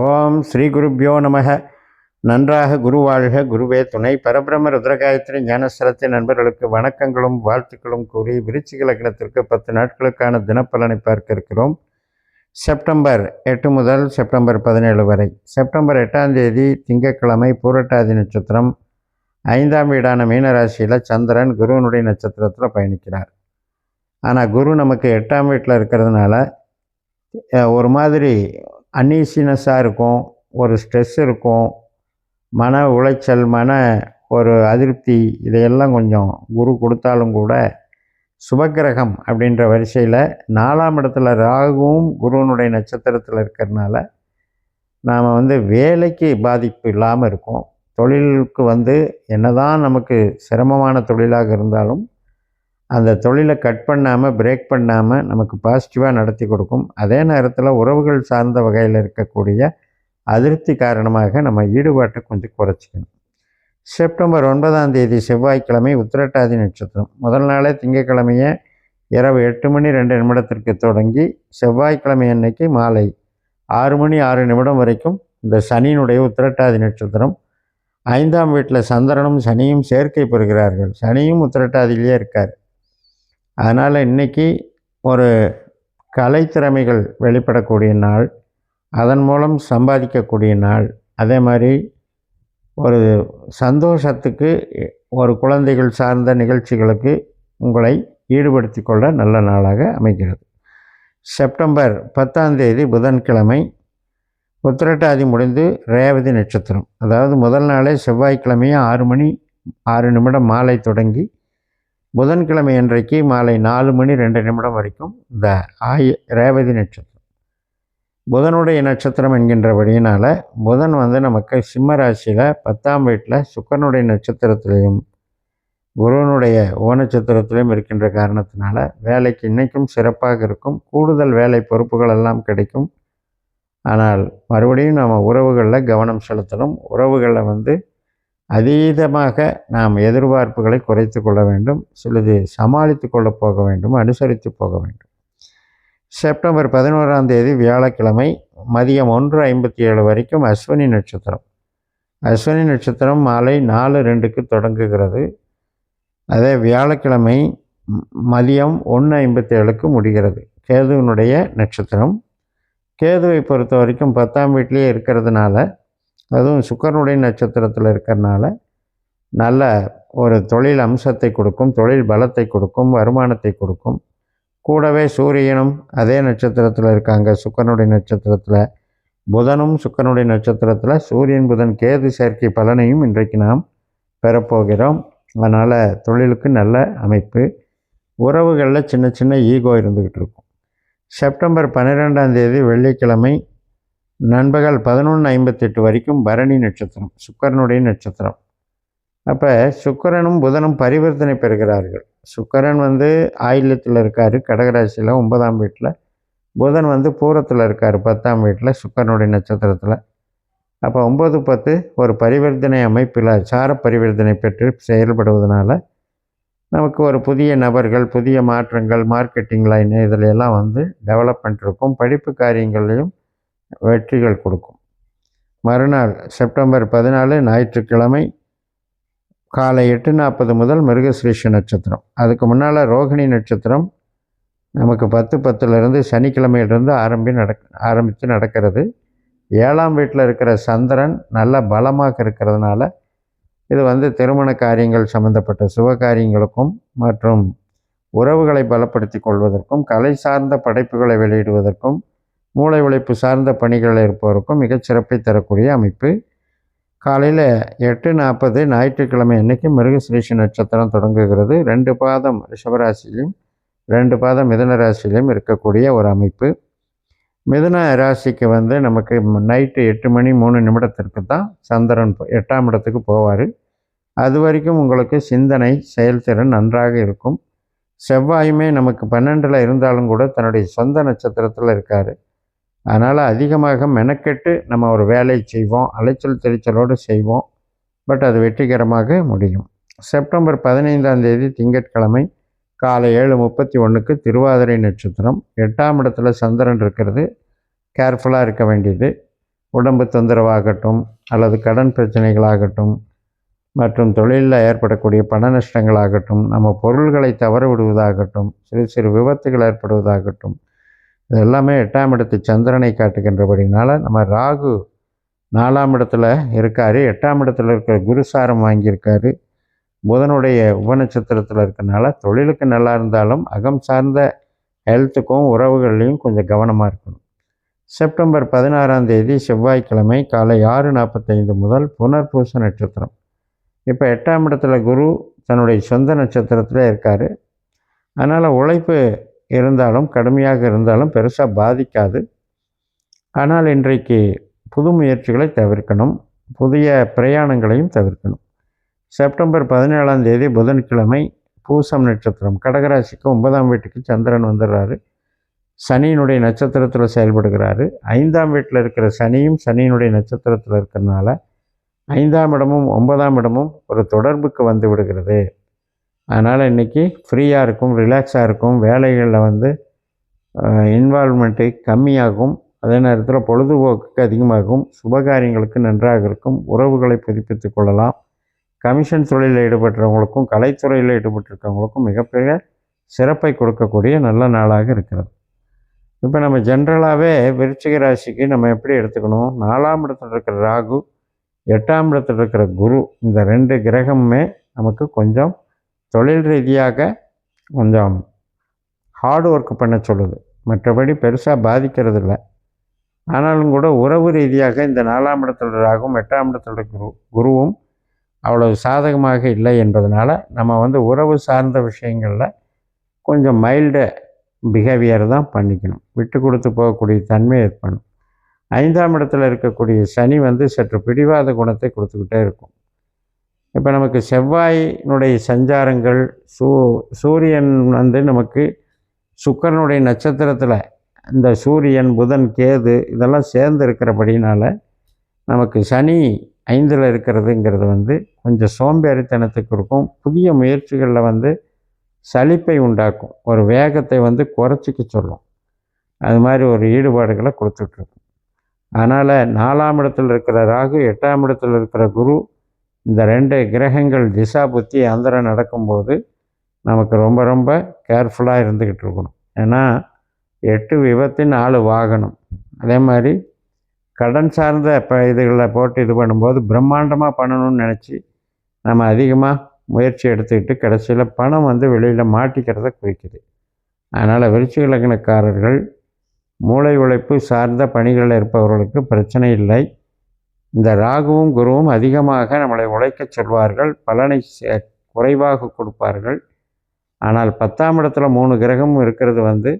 ஓம் ஸ்ரீ குருப்பியோ நமக. நன்றாக குரு வாழ்க. குருவே துணை. பரபிரம ருத்ரகாயத்ரி ஞானஸ்தலத்தை நண்பர்களுக்கு வணக்கங்களும் வாழ்த்துக்களும் கூறி விருச்சிக லக்னத்திற்கு பத்து நாட்களுக்கான தினப்பலனை பார்க்க இருக்கிறோம். செப்டம்பர் எட்டு முதல் செப்டம்பர் பதினேழு வரை. செப்டம்பர் எட்டாம் தேதி திங்கட்கிழமை பூரட்டாதி நட்சத்திரம். ஐந்தாம் வீடான மீனராசியில் சந்திரன் குருவனுடைய நட்சத்திரத்தில் பயணிக்கிறார். ஆனால் குரு நமக்கு எட்டாம் வீட்டில் இருக்கிறதுனால ஒரு மாதிரி அன்ஈசினஸ்ஸாக இருக்கும் ஒரு ஸ்ட்ரெஸ் இருக்கும் மன உளைச்சல் மன ஒரு அதிருப்தி இதையெல்லாம் கொஞ்சம் குரு கொடுத்தாலும் கூட சுபக்கிரகம் அப்படின்ற வரிசையில் நாலாம் இடத்துல ராகுவும் குருவனுடைய நட்சத்திரத்தில் இருக்கிறதுனால நாம் வந்து வேலைக்கு பாதிப்பு இல்லாமல் இருக்கும். தொழிலுக்கு வந்து என்னதான் நமக்கு சிரமமான தொழிலாக இருந்தாலும் அந்த தொழிலை கட் பண்ணாமல் பிரேக் பண்ணாமல் நமக்கு பாசிட்டிவாக நடத்தி கொடுக்கும். அதே நேரத்தில் உறவுகள் சார்ந்த வகையில் இருக்கக்கூடிய அதிருப்தி காரணமாக நம்ம ஈடுபாட்டை கொஞ்சம் குறைச்சிக்கணும். செப்டம்பர் ஒன்பதாம் தேதி செவ்வாய்க்கிழமை உத்திரட்டாதி நட்சத்திரம். முதல் நாளே திங்கட்கிழமையே இரவு எட்டு மணி ரெண்டு நிமிடத்திற்கு தொடங்கி செவ்வாய்க்கிழமை அன்னைக்கு மாலை ஆறு மணி ஆறு நிமிடம் வரைக்கும் இந்த சனியினுடைய உத்திரட்டாதி நட்சத்திரம். ஐந்தாம் வீட்டில் சந்திரனும் சனியும் சேர்க்கை பெறுகிறார்கள். சனியும் உத்திரட்டாதியிலேயே இருக்கார். அதனால் இன்னைக்கு ஒரு கலைத்திறமைகள் வெளிப்படக்கூடிய நாள் அதன் மூலம் சம்பாதிக்கக்கூடிய நாள். அதே மாதிரி ஒரு சந்தோஷத்துக்கு ஒரு குழந்தைகள் சார்ந்த நிகழ்ச்சிகளுக்கு உங்களை ஈடுபடுத்தி கொள்ள நல்ல நாளாக அமைகிறது. செப்டம்பர் பத்தாம் தேதி புதன்கிழமை உத்திரட்டாதி முடிந்து ரேவதி நட்சத்திரம். அதாவது முதல் நாளே செவ்வாய்க்கிழமையே ஆறு மணி ஆறு நிமிடம் மாலை தொடங்கி புதன்கிழமை அன்றைக்கு மாலை நாலு மணி ரெண்டு நிமிடம் வரைக்கும் இந்த ஆய ரேவதி நட்சத்திரம். புதனுடைய நட்சத்திரம் என்கின்றபடியினால் புதன் வந்து நமக்கு சிம்ம ராசியில் பத்தாம் வீட்டில் சுக்கரனுடைய நட்சத்திரத்திலையும் குருவனுடைய ஓநட்சத்திரத்திலையும் இருக்கின்ற காரணத்தினால வேலைக்கு இன்றைக்கும் சிறப்பாக இருக்கும். கூடுதல் வேலை பொறுப்புகள் எல்லாம் கிடைக்கும். ஆனால் மறுபடியும் நம்ம உறவுகளில் கவனம் செலுத்தணும். உறவுகளில் வந்து அதீதமாக நாம் எதிர்பார்ப்புகளை குறைத்து கொள்ள வேண்டும் சிலது சமாளித்து கொள்ள போக வேண்டும் அனுசரித்து போக வேண்டும். செப்டம்பர் பதினோராம் தேதி வியாழக்கிழமை மதியம் ஒன்று ஐம்பத்தி ஏழு வரைக்கும் அஸ்வினி நட்சத்திரம். அஸ்வினி நட்சத்திரம் மாலை நாலு ரெண்டுக்கு தொடங்குகிறது. அதே வியாழக்கிழமை மதியம் ஒன்று ஐம்பத்தி ஏழுக்கு முடிகிறது. கேதுவினுடைய நட்சத்திரம். கேதுவை பொறுத்த வரைக்கும் பத்தாம் வீட்டிலேயே இருக்கிறதுனால அதுவும் சுக்கரனுடைய நட்சத்திரத்தில் இருக்கிறனால நல்ல ஒரு தொழில் அம்சத்தை கொடுக்கும் தொழில் பலத்தை கொடுக்கும் வருமானத்தை கொடுக்கும். கூடவே சூரியனும் அதே நட்சத்திரத்தில் இருக்காங்க. சுக்கரனுடைய நட்சத்திரத்தில் புதனும் சுக்கரனுடைய நட்சத்திரத்தில் சூரியன் புதன் கேது சேர்க்கை பலனையும் இன்றைக்கு நாம் பெறப்போகிறோம். அதனால் தொழிலுக்கு நல்ல அமைப்பு. உறவுகளில் சின்ன சின்ன ஈகோ இருந்துக்கிட்டு இருக்கும். செப்டம்பர் பன்னிரெண்டாம் தேதி வெள்ளிக்கிழமை நண்பகல் பதினொன்று ஐம்பத்தெட்டு வரைக்கும் பரணி நட்சத்திரம் சுக்கரனுடைய நட்சத்திரம். அப்போ சுக்கரனும் புதனும் பரிவர்த்தனை பெறுகிறார்கள். சுக்கரன் வந்து ஆயிலத்தில் இருக்கார் கடகராசியில் ஒன்பதாம் வீட்டில். புதன் வந்து பூரத்தில் இருக்கார் பத்தாம் வீட்டில் சுக்கரனுடைய நட்சத்திரத்தில். அப்போ ஒம்பது பத்து ஒரு பரிவர்த்தனை அமைப்பில் சார பரிவர்த்தனை பெற்று செயல்படுவதனால நமக்கு ஒரு புதிய நபர்கள் புதிய மாற்றங்கள் மார்க்கெட்டிங் லைன் இதில் எல்லாம் வந்து டெவலப்மெண்ட் இருக்கும். படிப்பு காரியங்கள்லையும் வெற்றிகள் கொடுக்கும். மறுநாள் செப்டம்பர் பதினாலு ஞாயிற்றுக்கிழமை காலை எட்டு நாற்பது முதல் மிருகசிரீஷ நட்சத்திரம். அதுக்கு முன்னால் ரோகிணி நட்சத்திரம். நமக்கு பத்து பத்துலேருந்து சனிக்கிழமையிலிருந்து ஆரம்பி நடக் ஆரம்பித்து நடக்கிறது. ஏழாம் வீட்டில் இருக்கிற சந்திரன் நல்ல பலமாக இருக்கிறதுனால இது வந்து திருமண காரியங்கள் சம்பந்தப்பட்ட சுப காரியங்களுக்கும் மற்றும் உறவுகளை பலப்படுத்தி கொள்வதற்கும் கலை சார்ந்த படைப்புகளை வெளியிடுவதற்கும் மூளை உழைப்பு சார்ந்த பணிகளில் இருப்பவருக்கும் மிகச்சிறப்பை தரக்கூடிய அமைப்பு. காலையில் எட்டு நாற்பது ஞாயிற்றுக்கிழமை அன்னைக்கு மிருகசிரீஷ நட்சத்திரம் தொடங்குகிறது. ரெண்டு பாதம் ரிஷபராசியிலும் ரெண்டு பாதம் மிதன ராசியிலும் இருக்கக்கூடிய ஒரு அமைப்பு. மிதுன ராசிக்கு வந்து நமக்கு நைட்டு எட்டு மணி மூணு நிமிடத்திற்கு தான் சந்திரன் எட்டாம் இடத்துக்கு போவார். அது வரைக்கும் உங்களுக்கு சிந்தனை செயல்திறன் நன்றாக இருக்கும். செவ்வாயுமே நமக்கு பன்னெண்டில் இருந்தாலும் கூட தன்னுடைய சொந்த நட்சத்திரத்தில் இருக்கார். அதனால் அதிகமாக மெனக்கெட்டு நம்ம ஒரு வேலையை செய்வோம் அலைச்சல் தெரிச்சலோடு செய்வோம். பட் அது வெற்றிகரமாக முடியும். செப்டம்பர் பதினைந்தாம் தேதி திங்கட்கிழமை காலை ஏழு முப்பத்தி ஒன்றுக்கு திருவாதிரை நட்சத்திரம். எட்டாம் இடத்துல சந்திரன் இருக்கிறது. கேர்ஃபுல்லாக இருக்க வேண்டியது. உடம்பு தொந்தரவாகட்டும் அல்லது கடன் பிரச்சனைகளாகட்டும் மற்றும் தொழிலில் ஏற்படக்கூடிய பண நஷ்டங்களாகட்டும் நம்ம பொருள்களை தவற விடுவதாகட்டும் சிறு சிறு விபத்துகள் ஏற்படுவதாகட்டும் எல்லாமே எட்டாம் இடத்து சந்திரனை காட்டுகின்றபடினால நம்ம ராகு நாலாம் இடத்துல இருக்கார். எட்டாம் இடத்துல இருக்கிற குருசாரம் வாங்கியிருக்காரு. புதனுடைய உபநட்சத்திரத்தில் இருக்கனால தொழிலுக்கு நல்லா இருந்தாலும் அகம் சார்ந்த ஹெல்த்துக்கும் உறவுகள்லையும் கொஞ்சம் கவனமாக இருக்கணும். செப்டம்பர் பதினாறாம் தேதி செவ்வாய்க்கிழமை காலை ஆறு நாற்பத்தைந்து முதல் புனர்பூச நட்சத்திரம். இப்போ எட்டாம் இடத்துல குரு தன்னுடைய சொந்த நட்சத்திரத்தில் இருக்கார். அதனால் உழைப்பு இருந்தாலும் கடுமையாக இருந்தாலும் பெருசாக பாதிக்காது. ஆனால் இன்றைக்கு புது முயற்சிகளை தவிர்க்கணும். புதிய பிரயாணங்களையும் தவிர்க்கணும். செப்டம்பர் பதினேழாம் தேதி புதன்கிழமை பூசம் நட்சத்திரம். கடகராசிக்கு ஒன்பதாம் வீட்டுக்கு சந்திரன் வந்துடுறாரு. சனியினுடைய நட்சத்திரத்தில் செயல்படுகிறாரு. ஐந்தாம் வீட்டில் இருக்கிற சனியும் சனியினுடைய நட்சத்திரத்தில் இருக்கிறனால ஐந்தாம் இடமும் ஒன்பதாம் இடமும் ஒரு தொடர்புக்கு வந்து விடுகிறது. அதனால் இன்றைக்கி ஃப்ரீயாக இருக்கும் ரிலாக்ஸாக இருக்கும். வேலைகளில் வந்து இன்வால்மெண்ட்டு கம்மியாகும். அதே நேரத்தில் பொழுதுபோக்குக்கு அதிகமாகும். சுபகாரியங்களுக்கு நன்றாக இருக்கும். உறவுகளை புதுப்பித்து கொள்ளலாம். கமிஷன் தொழிலில் ஈடுபட்டவங்களுக்கும் கலைத்துறையில் ஈடுபட்டிருக்கவங்களுக்கும் மிகப்பெரிய சிறப்பை கொடுக்கக்கூடிய நல்ல நாளாக இருக்கிறது. இப்போ நம்ம ஜென்ரலாகவே விருச்சிக ராசிக்கு நம்ம எப்படி எடுத்துக்கணும்? நாலாம் இடத்துல இருக்கிற ராகு எட்டாம் இடத்துல இருக்கிற குரு இந்த ரெண்டு கிரகமுமே நமக்கு கொஞ்சம் தொழில் ரீதியாக கொஞ்சம் ஹார்ட் ஒர்க் பண்ண சொல்லுது. மற்றபடி பெருசாக பாதிக்கிறது இல்லை ஆனாலும் கூட உறவு ரீதியாக இந்த நாலாம் இடத்துல ராகும் எட்டாம் இடத்துல குரு குருவும் அவ்வளவு சாதகமாக இல்லை என்பதனால் நம்ம வந்து உறவு சார்ந்த விஷயங்களில் கொஞ்சம் மைல்டு பிஹேவியர் தான் பண்ணிக்கணும். விட்டு கொடுத்து போகக்கூடிய தன்மை ஏற்படும் ஐந்தாம் இடத்துல இருக்கக்கூடிய சனி வந்து சற்று பிடிவாத குணத்தை கொடுத்துக்கிட்டே இருக்கும். இப்போ நமக்கு செவ்வாயினுடைய சஞ்சாரங்கள் சூ சூரியன் வந்து நமக்கு சுக்கரனுடைய நட்சத்திரத்தில் இந்த சூரியன் புதன் கேது இதெல்லாம் சேர்ந்து இருக்கிறபடினால நமக்கு சனி ஐந்தில் இருக்கிறதுங்கிறது வந்து கொஞ்சம் சோம்பேறித்தனத்துக்கு இருக்கும் புதிய முயற்சிகளில் வந்து சலிப்பை உண்டாக்கும். ஒரு வேகத்தை வந்து குறைச்சிக்க சொல்லும். அது மாதிரி ஒரு ஈடுபாடுகளை கொடுத்துட்ருக்கும் அதனால் நாலாம் இடத்துல இருக்கிற ராகு எட்டாம் இடத்துல இருக்கிற குரு இந்த ரெண்டு கிரகங்கள் திசா புத்தி அந்தரம் நடக்கும்போது நமக்கு ரொம்ப ரொம்ப கேர்ஃபுல்லாக இருந்துக்கிட்டு இருக்கணும். ஏன்னா எட்டு விபத்து நாலு வாகனம். அதே மாதிரி கடன் சார்ந்த இப்போ இதுகளில் போட்டு இது பண்ணும்போது பிரம்மாண்டமாக பண்ணணும்னு நினச்சி நம்ம அதிகமாக முயற்சி எடுத்துக்கிட்டு கடைசியில் பணம் வந்து வெளியில் மாட்டிக்கிறத குறிக்குது. அதனால் விருச்சிக லக்னக்காரர்கள் மூளை உழைப்பு சார்ந்த பணிகளில் இருப்பவர்களுக்கு பிரச்சனை இல்லை. இந்த ராகுவும் குருவும் அதிகமாக நம்மளை உழைக்கச் சொல்வார்கள் பலனை குறைவாக கொடுப்பார்கள். ஆனால் பத்தாம் இடத்துல மூணு கிரகமும் இருக்கிறது வந்து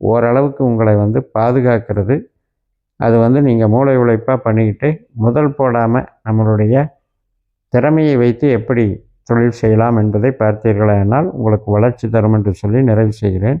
ஓரளவுக்கு உங்களை வந்து பாதுகாக்கிறது. அது வந்து நீங்கள் மூளை உழைப்பாக பண்ணிக்கிட்டு முதல் போடாமல் நம்மளுடைய திறமையை வைத்து எப்படி தொழில் செய்யலாம் என்பதை பார்த்தீர்களானால் உங்களுக்கு வளர்ச்சி தரும் என்று சொல்லி நிறைவு செய்கிறேன்.